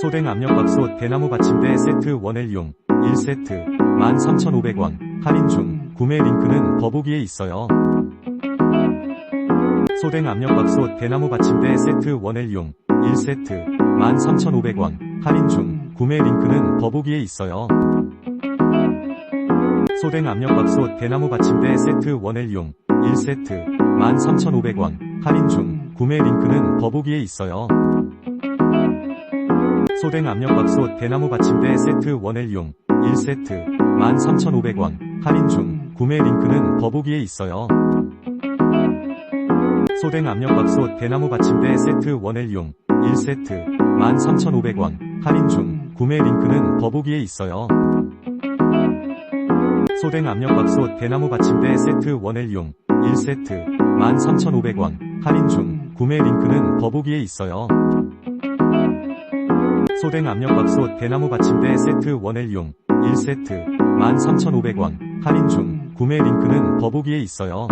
소댕 압력밥솥 대나무 받침대 세트 원엘용 1세트 13,500원 할인 중 구매 링크는 더보기에 있어요. 소댕 압력밥솥 대나무 받침대 세트 원엘용 1세트 13,500원 할인 중 구매 링크는 더보기에 있어요. 소댕 압력밥솥 대나무 받침대 세트 원엘용 1세트 13,500원 할인 중 구매 링크는 더보기에 있어요. 소댕 압력밥솥 대나무 받침대 세트 원엘용 1세트 13,500원 할인 중 구매 링크는 더보기에 있어요. 소댕 압력밥솥 대나무 받침대 세트 원엘용 1세트 13,500원 할인 중 구매 링크는 더보기에 있어요. 소댕 압력밥솥 대나무 받침대 세트 원엘용 1세트 13,500원 할인 중 구매 링크는 더보기에 있어요. 소댕 압력밥솥 대나무 받침대 세트 원엘용 1세트 13,500원 할인 중 구매 링크는 더보기에 있어요.